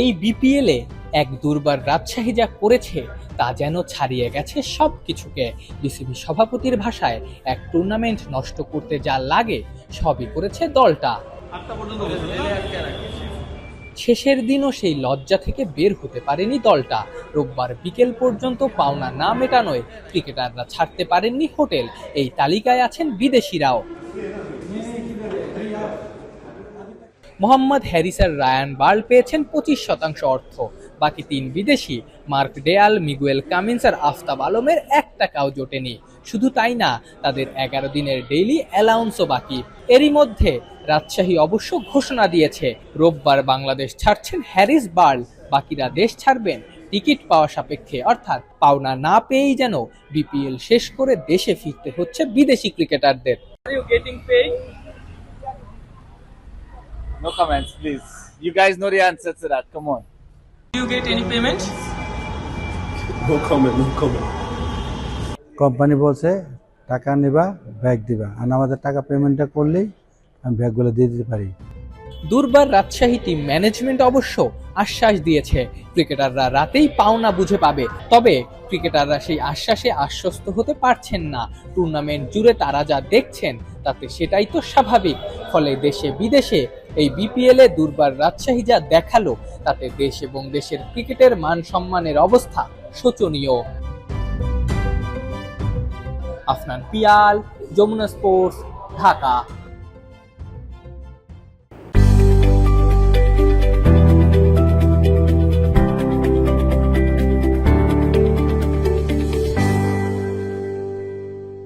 এই বিপিএলে এক দুর্বার রাজশাহী যা করেছে, তা যেন ছাড়িয়ে গেছে সব কিছুকে বিসিবি সভাপতির ভাষায় এক টুর্নামেন্ট নষ্ট করতে যা লাগে, সবই করেছে দলটা। শেষের দিনও সেই লজ্জা থেকে বের হতে পারেনি দলটা। রোববার বিকেল পর্যন্ত পাওনা না মেটানোয় ক্রিকেটাররা ছাড়তে পারেননি হোটেল। এই তালিকায় আছেন বিদেশিরাও। মোহাম্মদ হ্যারিস আর রায়ান বার্ল পেয়েছেন পঁচিশ শতাংশ অর্থ। বাকি তিন বিদেশি, মার্ক ডেয়াল, মিগুয়েল কামিন্স আর আফতাব আলমের এক টাকাও জোটেনি। শুধু তাই না, তাদের এগারো দিনের ডেইলি অ্যালাউন্সও বাকি। এরই মধ্যে রাজশাহী অবশ্য ঘোষণা দিয়েছে, রোববার বাংলাদেশ ছাড়ছেন হ্যারিস বার্ল, বাকিরা দেশ ছাড়বেন, টিকিট পাওয়া সাপেক্ষে। অর্থাৎ পাওনা না পেয়েই যেন বিপিএল শেষ করে দেশে ফিরতে হচ্ছে বিদেশি ক্রিকেটারদের। No comments, please. You guys know the answer to that. Come on. Do you get any payment? No comment, no comment. Company বলছে টাকা নিবা ব্যাগ দিবা আর আমাদের টাকা পেমেন্টটা করলেই আমি ব্যাগগুলো দিয়ে দিতে পারি দুর্বার রাজশাহী টিম ম্যানেজমেন্ট অবশ্য আশ্বাস দিয়েছে ক্রিকেটাররা রাতেই পাওনা বুঝে পাবে তবে ক্রিকেটাররা সেই আশ্বাসে আশ্বস্ত হতে পারছেন না টুর্নামেন্ট জুড়ে তারা যা দেখছেন তাতে সেটাই তো স্বাভাবিক ফলে দেশে বিদেশে এই বিপিএল দুর্বার রাজশাহী যা দেখাল, তাতে দেশ এবং দেশের ক্রিকেটের মান সম্মানের অবস্থা শোচনীয়। আফনান পিয়াল, যমুনা স্পোর্টস, ঢাকা।